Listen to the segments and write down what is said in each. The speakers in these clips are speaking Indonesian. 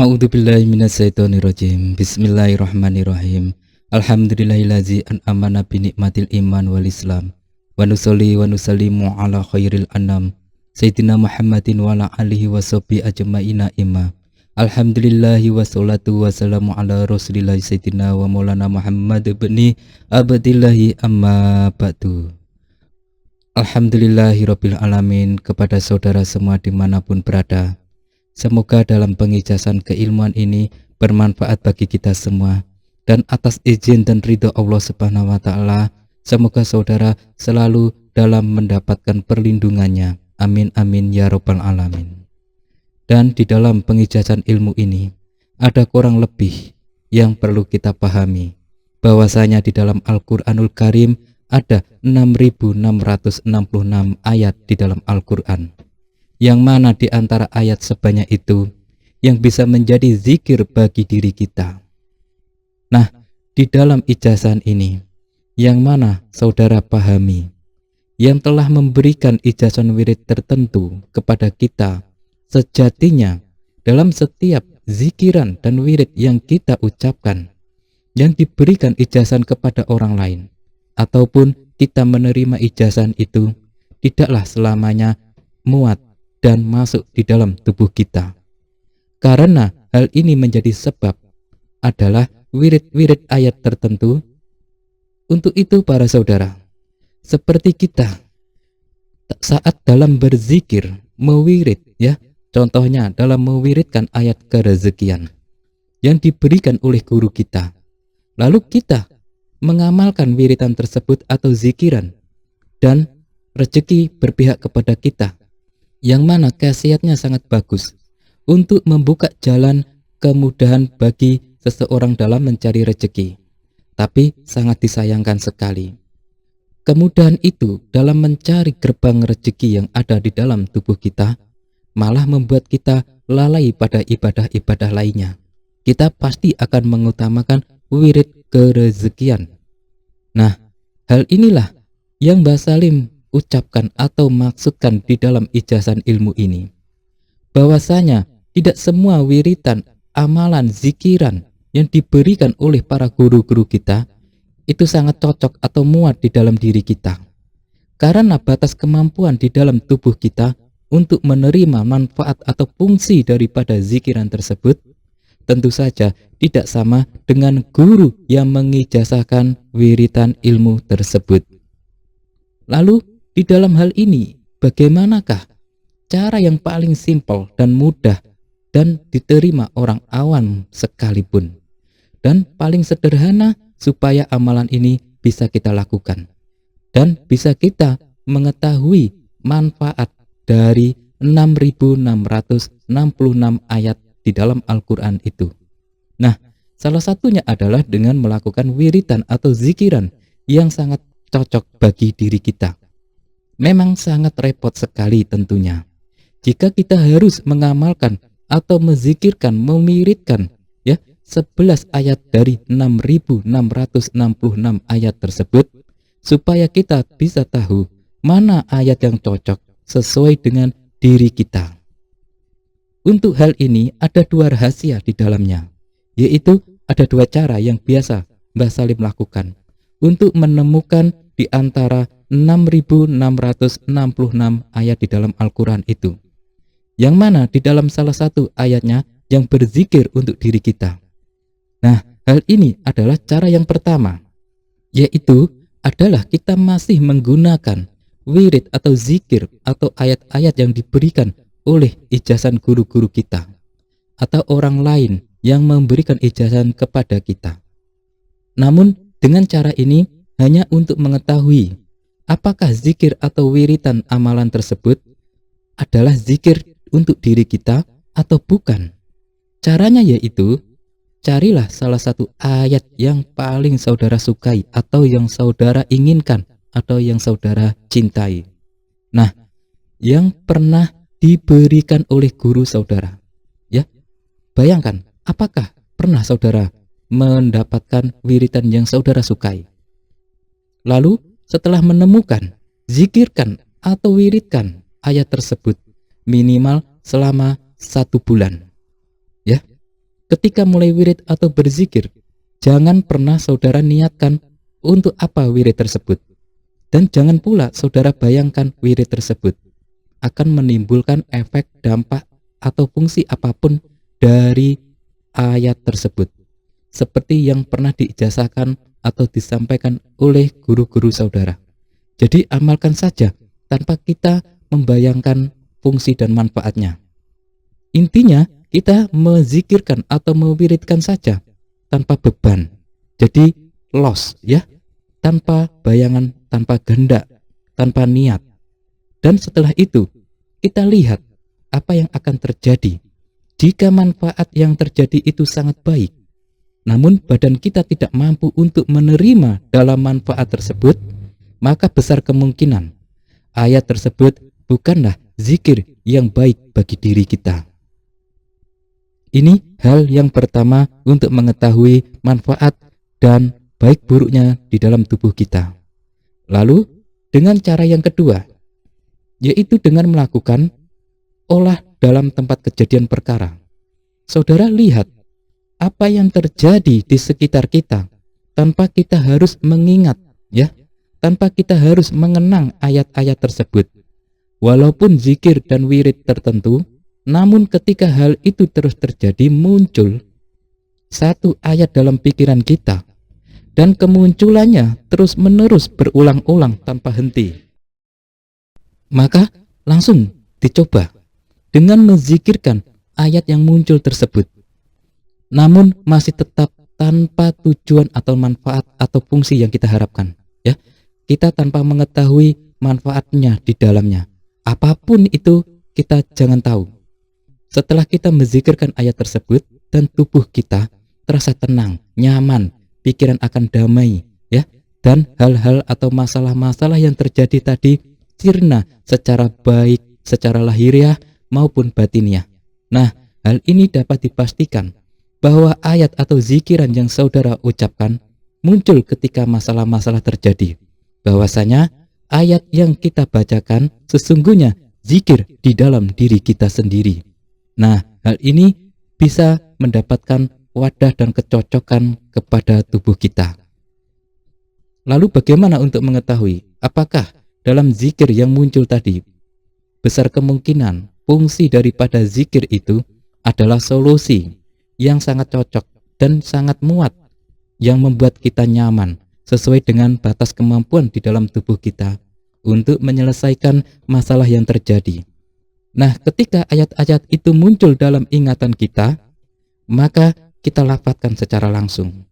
A'udzu billahi minasyaitonir rajim. Bismillahirrahmanirrahim. Alhamdulillahillazi an'amana bi nikmatil iman wal islam. Wa nusalli wa nusallimu ala khairil anam. Sayyidina Muhammadin wa ala alihi wa sahbihi ajma'ina imma. Alhamdulillahi wa salatu wa salamu ala rasulillahi sayyidina wa maulana Muhammad ibni abdillahi amma ba'du. Alhamdulillahi rabbil alamin kepada saudara semua di mana pun berada Semoga dalam pengijasan keilmuan ini bermanfaat bagi kita semua. Dan atas izin dan ridho Allah Subhanahu wa taala, semoga saudara selalu dalam mendapatkan perlindungannya. Amin amin ya robbal alamin. Dan di dalam pengijasan ilmu ini ada kurang lebih yang perlu kita pahami bahwasanya di dalam Al-Qur'anul Karim ada 6666 ayat di dalam Al-Qur'an yang mana di antara ayat sebanyak itu yang bisa menjadi zikir bagi diri kita. Nah, di dalam ijazah ini, yang mana saudara pahami, yang telah memberikan ijazah wirid tertentu kepada kita, sejatinya dalam setiap zikiran dan wirid yang kita ucapkan, yang diberikan ijazah kepada orang lain, ataupun kita menerima ijazah itu, tidaklah selamanya muat dan masuk di dalam tubuh kita. Karena hal ini menjadi sebab adalah wirid-wirid ayat tertentu. Untuk itu para saudara, seperti kita saat dalam berzikir, mewirid ya, contohnya dalam mewiridkan ayat kerezekian yang diberikan oleh guru kita. Lalu kita mengamalkan wiridan tersebut atau zikiran dan rezeki berpihak kepada kita yang mana khasiatnya sangat bagus untuk membuka jalan kemudahan bagi seseorang dalam mencari rezeki. Tapi sangat disayangkan sekali. Kemudahan itu dalam mencari gerbang rezeki yang ada di dalam tubuh kita malah membuat kita lalai pada ibadah-ibadah lainnya. Kita pasti akan mengutamakan wirid kerezekian. Nah, hal inilah yang Mbak Salim ucapkan atau maksudkan di dalam ijazah ilmu ini. Bahwasanya tidak semua wiritan, amalan, zikiran yang diberikan oleh para guru-guru kita itu sangat cocok atau muat di dalam diri kita. Karena batas kemampuan di dalam tubuh kita untuk menerima manfaat atau fungsi daripada zikiran tersebut tentu saja tidak sama dengan guru yang mengijazahkan wiritan ilmu tersebut. Lalu di dalam hal ini, bagaimanakah cara yang paling simpel dan mudah dan diterima orang awam sekalipun? Dan paling sederhana supaya amalan ini bisa kita lakukan. Dan bisa kita mengetahui manfaat dari 6666 ayat di dalam Al-Quran itu. Nah, salah satunya adalah dengan melakukan wiritan atau zikiran yang sangat cocok bagi diri kita memang sangat repot sekali tentunya. Jika kita harus mengamalkan atau menzikirkan, memiritkan ya 11 ayat dari 6666 ayat tersebut supaya kita bisa tahu mana ayat yang cocok sesuai dengan diri kita. Untuk hal ini ada dua rahasia di dalamnya, yaitu ada dua cara yang biasa Mbah Salim lakukan untuk menemukan di antara 6666 ayat di dalam Al-Quran itu. Yang mana di dalam salah satu ayatnya yang berzikir untuk diri kita. Nah, hal ini adalah cara yang pertama, yaitu adalah kita masih menggunakan wirid atau zikir atau ayat-ayat yang diberikan oleh ijazah guru-guru kita atau orang lain yang memberikan ijazah kepada kita. Namun dengan cara ini hanya untuk mengetahui apakah zikir atau wiritan amalan tersebut adalah zikir untuk diri kita atau bukan. Caranya yaitu, carilah salah satu ayat yang paling saudara sukai atau yang saudara inginkan atau yang saudara cintai. Nah, yang pernah diberikan oleh guru saudara. Ya, bayangkan apakah pernah saudara mendapatkan wiritan yang saudara sukai. Lalu setelah menemukan, zikirkan atau wiridkan ayat tersebut minimal selama satu bulan. Ya, ketika mulai wirid atau berzikir, jangan pernah saudara niatkan untuk apa wirid tersebut. Dan jangan pula saudara bayangkan wirid tersebut akan menimbulkan efek dampak atau fungsi apa pun dari ayat tersebut. Seperti yang pernah diijazahkan atau disampaikan oleh guru-guru saudara. Jadi amalkan saja tanpa kita membayangkan fungsi dan manfaatnya. Intinya kita menzikirkan atau mewiridkan saja tanpa beban. Jadi loss ya, tanpa bayangan tanpa kehendak, tanpa niat. Dan setelah itu, kita lihat apa yang akan terjadi jika manfaat yang terjadi itu sangat baik. Namun badan kita tidak mampu untuk menerima dalam manfaat tersebut, maka besar kemungkinan ayat tersebut bukanlah zikir yang baik bagi diri kita. Ini hal yang pertama untuk mengetahui manfaat dan baik buruknya di dalam tubuh kita. Lalu, dengan cara yang kedua, yaitu dengan melakukan olah dalam tempat kejadian perkara. Saudara lihat apa yang terjadi di sekitar kita tanpa kita harus mengingat, ya, tanpa kita harus mengenang ayat-ayat tersebut. Walaupun zikir dan wirid tertentu, namun ketika hal itu terus terjadi muncul satu ayat dalam pikiran kita dan kemunculannya terus-menerus berulang-ulang tanpa henti. Maka langsung dicoba dengan menzikirkan ayat yang muncul tersebut. Namun masih tetap tanpa tujuan atau manfaat atau fungsi yang kita harapkan, ya. Kita tanpa mengetahui manfaatnya di dalamnya. Apa pun itu kita jangan tahu. Setelah kita menzikirkan ayat tersebut dan tubuh kita terasa tenang, nyaman, pikiran akan damai ya dan hal-hal atau masalah-masalah yang terjadi tadi sirna secara baik secara lahiriah maupun batiniah. Nah, hal ini dapat dipastikan bahwa ayat atau zikiran yang saudara ucapkan muncul ketika masalah-masalah terjadi. Bahwasanya ayat yang kita bacakan sesungguhnya zikir di dalam diri kita sendiri. Nah, hal ini bisa mendapatkan wadah dan kecocokan kepada tubuh kita. Lalu bagaimana untuk mengetahui apakah dalam zikir yang muncul tadi besar kemungkinan fungsi daripada zikir itu adalah solusi yang sangat cocok dan sangat muat yang membuat kita nyaman sesuai dengan batas kemampuan di dalam tubuh kita untuk menyelesaikan masalah yang terjadi. Nah, ketika ayat-ayat itu muncul dalam ingatan kita, maka kita lafadkan secara langsung.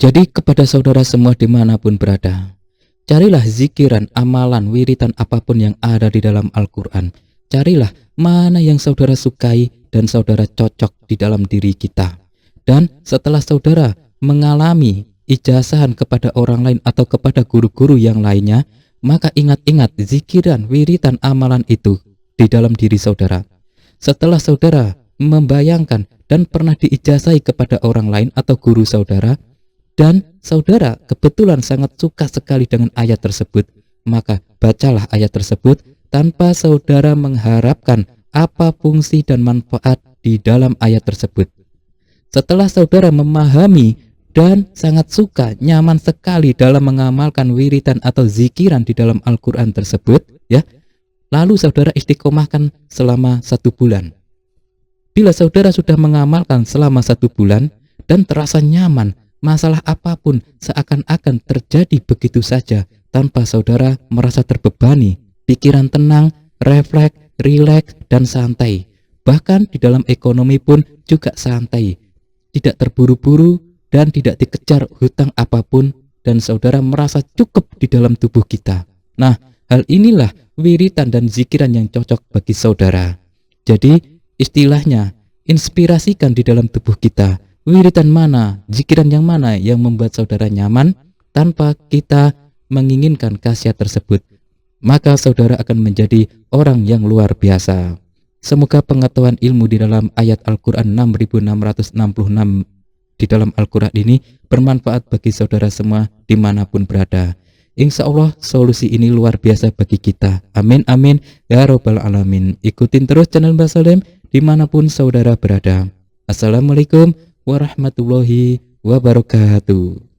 Jadi kepada saudara semua di mana pun berada, carilah zikiran, amalan, wiritan apa pun yang ada di dalam Al-Quran. Carilah mana yang saudara sukai dan saudara cocok di dalam diri kita. Dan setelah saudara mengalami ijazahan kepada orang lain atau kepada guru-guru yang lainnya, maka ingat-ingat zikiran, wiritan, amalan itu di dalam diri saudara. Setelah saudara membayangkan dan pernah diijazai kepada orang lain atau guru saudara, dan saudara kebetulan sangat suka sekali dengan ayat tersebut, maka bacalah ayat tersebut tanpa saudara mengharapkan apa fungsi dan manfaat di dalam ayat tersebut. Setelah saudara memahami dan sangat suka, nyaman sekali dalam mengamalkan wiritan atau zikiran di dalam Al-Quran tersebut, ya, lalu saudara istiqomahkan selama satu bulan. Bila saudara sudah mengamalkan selama satu bulan dan terasa nyaman, masalah apa pun seakan-akan terjadi begitu saja tanpa saudara merasa terbebani, pikiran tenang, refleks, rileks, dan santai. Bahkan di dalam ekonomi pun juga santai, tidak terburu-buru dan tidak dikejar hutang apa pun dan saudara merasa cukup di dalam tubuh kita. Nah, hal inilah wiritan dan zikiran yang cocok bagi saudara. Jadi, Istilahnya, inspirasikan di dalam tubuh kita. Wiritan mana, zikiran yang mana yang membuat saudara nyaman tanpa kita menginginkan khasiat tersebut. Maka saudara akan menjadi orang yang luar biasa. Semoga pengetahuan ilmu di dalam ayat Al-Quran 6666 di dalam Al-Quran ini bermanfaat bagi saudara semua di mana pun berada. Insya Allah solusi ini luar biasa bagi kita. Amin amin ya robbal alamin. Ikutin terus channel Mbak Salim di mana pun saudara berada. Assalamualaikum warahmatullahi wabarakatuh.